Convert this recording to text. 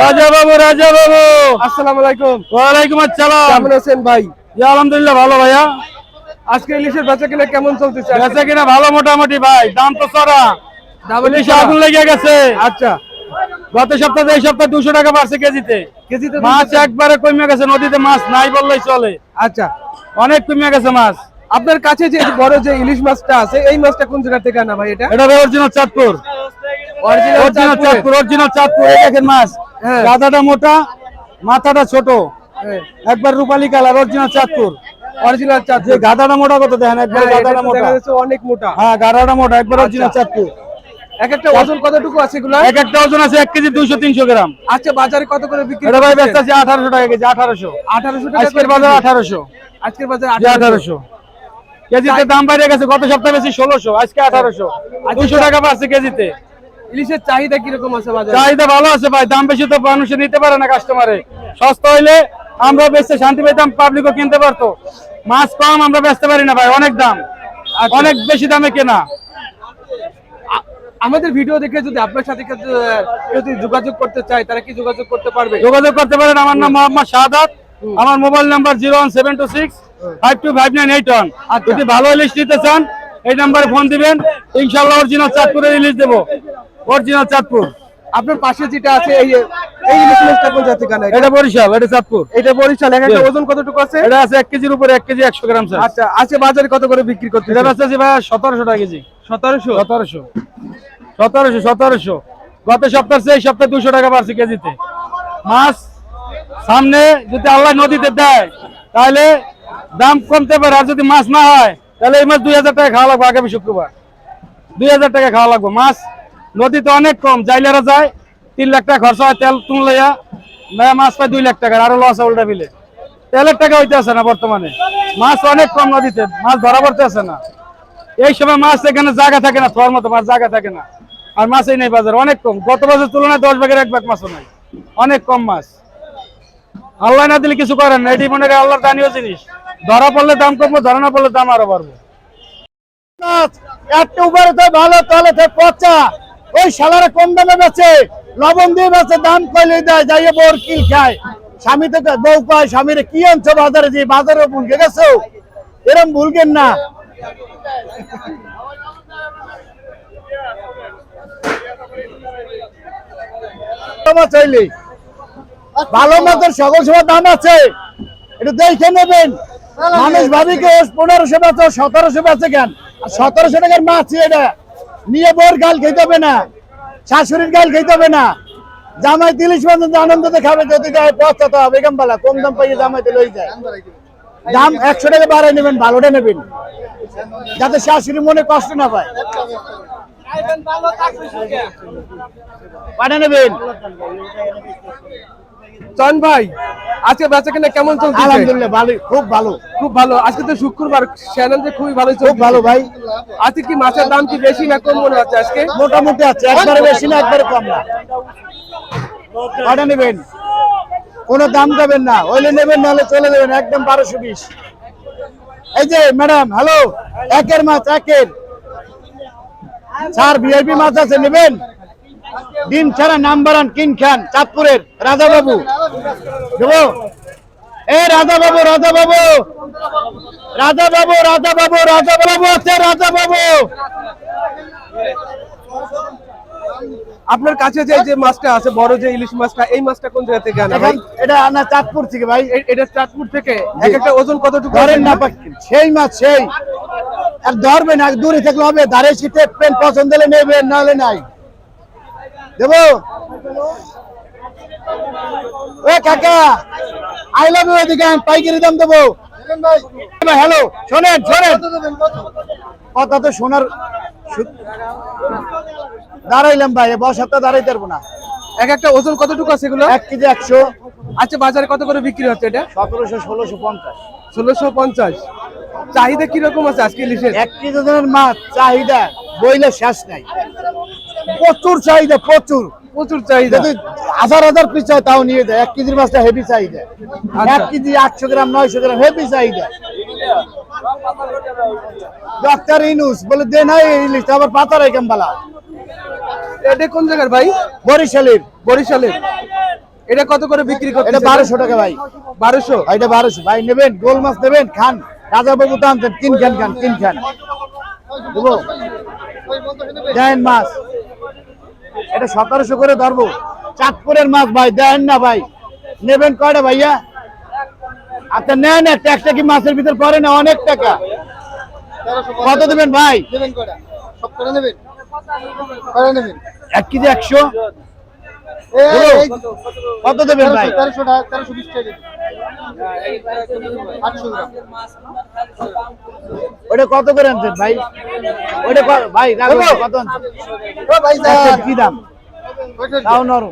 রাজা বাবু রাজা বাবু আসসালামু আলাইকুম। ওয়ালাইকুম আসসালাম। কেমন আছেন ভাই? আলহামদুলিল্লাহ ভালো ভাইয়া। আজকে ইলিশের বেচা কিনা কেমন চলতেছে? বেচা কিনা ভালো মোটামুটি ভাই দাম তো চড়া ডাবল আগুন লেগে গেছে। আচ্ছা। গত সপ্তাহে এই সপ্তাহে দুশো টাকা বাড়ছে কেজিতে। কেজিতে মাছ একবারে কমে গেছে নদীতে মাছ নাই বললেই চলে। আচ্ছা। অনেক কমে গেছে মাছ। আপনার কাছে যে বড় যে ইলিশ মাছটা আছে এই মাছটা কোন জায়গা থেকে আনা ভাই এটা? এটা original Chandpur. Original Chandpur. Original Chandpur. দেখেন মাছ। গাদাটা মোটা মাথাটা ছোট। হ্যাঁ, একবার রূপালী কালার অরিজিনাল চাঁদপুর। অরিজিনাল চাঁদ যে গাদাটা মোটা কত দেখেন একবার গাদাটা মোটা। অনেক মোটা। হ্যাঁ গাদাটা মোটা একবার অরিজিনাল আচ্ছা। চাঁদপুর। এক একটা ওজন কতটুকু আছে এগুলা? এক একটা ওজন আছে কেজি গ্রাম। আচ্ছা বাজারে কত করে বিক্রি এটা ভাই করতেছেন? ব্যস্ত আছে আঠারোশো টাকা কেজি টাকা আজকের বাজার কেজি। আঠারোশো। আজকের বাজার জি আঠারোশো। কেজিতে দাম বাইরে গেছে গত সপ্তাহে বেশি ষোলোশো আজকে আঠারোশো। দুশো টাকা বাড়ছে কেজিতে। ইলিশের চাহিদা কীরকম আছে বাজারে? চাহিদা ভালো আছে ভাই দাম বেশি তো মানুষে নিতে পারে না কাস্টমারে সস্তা হইলে আমরা বেচতে শান্তি পেতাম পাবলিকও কিনতে পারতো। মাছ কম আমরা বেচতে পারি না ভাই অনেক দাম। আচ্ছা। অনেক বেশি দামে কেনা। আমাদের ভিডিও দেখে যদি আপনার সাথে যদি যোগাযোগ করতে চায় তারা কি যোগাযোগ করতে পারবে? যোগাযোগ করতে পারেন আমার নাম মোহাম্মদ শাহাদাত। আমার mobile number zero one seven two six five two five nine eight one আর যদি ভালো ইলিশ নিতে চান এই নাম্বারে ফোন দিবেন। ইনশাল্লাহ অরিজিনাল চাঁদপুরের ইলিশ দেবো। অরিজিনাল চাঁদপুর। আপনার পাশে যেটা আছে এই এই ইলিশ মাছটা কোন জাতি কানা এটা? বরিশাল এটা চাঁদপুর। এটা বরিশাল এক একটা ওজন কতটুকু আছে? এটা আছে এক কেজির উপরে এক কেজি একশো গ্রাম স্যার। আচ্ছা আজকে বাজারে কত করে বিক্রি করতে এটা আছে ভাই সতেরোশো টাকা কেজি। সতেরোশো? সতেরোশো। সতেরোশো সতেরোশো। গত সপ্তাহ এই সপ্তাহে দুশো টাকা বাড়ছে কেজিতে। মাছ সামনে যদি আল্লাহ নদীতে দেয় তাহলে দাম কমতে পারে। আর যদি মাছ না হয় তাহলে এই মাছ দুই হাজার টাকা খাওয়া লাগবে আগামী শুক্রবার। দুই হাজার টাকা খাওয়া লাগবে। মাছ নদীতে অনেক কম, জাইলারা যায়, তিন লাখ টাকা খরচা হয়, তেল তুললাইয়া মাছ পায় দুই লাখ টাকার, আরও লস উল্টা বিলে তেলের টাকা হইতে আছে না বর্তমানে। মাছ অনেক কম নদীতে, মাছ ধরা পড়তে আছে না। এই সময় মাছ এখানে জায়গা থাকে না, থর মতো মাছ জায়গা থাকে না। আর মাছই নেই বাজার, অনেক কম। গত বছর তুলনায় দশ ভাগের এক ভাগ মাছও নাই। অনেক কম মাছ। আল্লাহ না দিলে কিছু করেন না এটি মনে করেন আল্লাহর দানীয় জিনিস। ধরা পড়লে দাম কমবো, ধরা না পড়লে দাম আরও বাড়বো। একটা উপরে তো ভালো তাহলে পচা। ওই শালারা কম দামে বেচে লবণ দিয়ে বেচে দাম কইলে দেয় যাইয়ে বোর কিল খায়। স্বামী তো বউ কয় স্বামীরে কি আনছো বাজারে যে বাজারে ভুলকে গেছো? এরম ভুলকেন না। চাইলে। ভালো মাছের সকল সময় দাম আছে। একটু দেখে নেবেন। মানুষ ভাবি কি পনেরোশো বেচো সতেরোশো বেচে কেন? সতেরোশো টাকার মাছ এটা নিয়ে বোর গাল খেতে হবে না, শাশুড়ির গাল খেতে হবে না। জামাই তিরিশ পর্যন্ত আনন্দ দেখাবে যদি যায় পচাতে হবে। বেগমবালা কম দাম পাইয়ে জামাইতে লই যায়। দাম একশো টাকা বাড়াই নেবেন, ভালোটা নেবেন। যাতে শাশুড়ি মনে কষ্ট না পায়। পাঠা নেবেন। চন ভাই আজকে বেচা কিনা কেমন চলছে? আলহামদুলিল্লাহ ভালো খুব ভালো। খুব ভালো। আজকে তো শুক্রবার চ্যানেল যে খুবই ভালো খুব চলছে ভালো ভাই। আজকে কি মাছের দাম কি বেশি না কম মনে হচ্ছে আজকে? মোটামুটি আছে একবারে বেশি না একবারে কম না। কটা নেবেন। কোনো দাম দেবেন না হইলে নেবেন নাহলে চলে যাবেন একদম বারোশো বিশ। এই যে ম্যাডাম হ্যালো একের মাছ একের। স্যার ভিআইপি মাছ আছে নেবেন? ডিম ছাড়া নাম্বার কিন খান চাঁদপুরের রাজা বাবু দেবো। এ রাজা বাবু রাজা বাবু। রাজা বাবু রাজা বাবু রাজা বাবু আছে রাজা বাবু। আপনার কাছে যে যে মাছটা আছে বড় যে ইলিশ মাছটা এই মাছটা কোন জায়গা থেকে আনা ভাই? এটা আনা চাঁদপুর থেকে ভাই এটা চাঁদপুর থেকে। এক একটা ওজন কতটুকু ধরেন না সেই মাছ সেই। আর ধরবেন আর দূরে থাকলে হবে ধারে শীতে পেন পছন্দ হলে নেবেন নাহলে নাই। দেবো? এ কাকা আই লাভ ইউ এদিকে পাইকারি দাম দেবো। হ্যালো শোনেন শোনেন। কথা তো শোনার দাঁড়াইলাম ভাই বস সপ্তাহ দাঁড়াইতে পারব না। এক একটা ওজন কতটুকু আছে এগুলো? এক কেজি একশো। আচ্ছা বাজারে কত করে বিক্রি হচ্ছে এটা? সতেরোশো ষোলোশো পঞ্চাশ। ষোলোশো পঞ্চাশ। চাহিদা কীরকম আছে আজকে ইলিশের এক কেজি ওজনের মাছ চাহিদা বইলে শেষ নাই। প্রচুর চাহিদা প্রচুর। প্রচুর চাহিদা। হাজার হাজার পিস হয় তাও নিয়ে যায় এক কেজির মাছটা হেভি চাহিদা আচ্ছা। এক কেজি আটশো গ্রাম নয়শো গ্রাম হেভি চাহিদা ডক্টর ইনুস বলে দে নাই ইলিশ আবার পাতা রাখেন বালা। এটা কোন জায়গার ভাই? বরিশালের। বরিশালের। এটা কত করে বিক্রি করতে এটা বারোশো টাকা ভাই। বারোশো? এটা বারোশো। ভাই নেবেন গোল মাছ নেবেন খান। রাজা বাবু তো আনতেন তিন খান খান তিন খান। দেন মাছ। এটা সতেরোশো করে ধরবো। চাঁদপুরের মাছ ভাই দেন না ভাই। নেবেন কয়টা ভাইয়া? আচ্ছা নেন একটা একটা কি মাছের ভিতর পড়ে না অনেক টাকা? কত দেবেন ভাই? এক কেজি একশো? কত দেবেন ভাই? ওটা কত করে আনছেন ভাই? ওটা ভাই কত আনছেন? কি দাম? రావున్నారు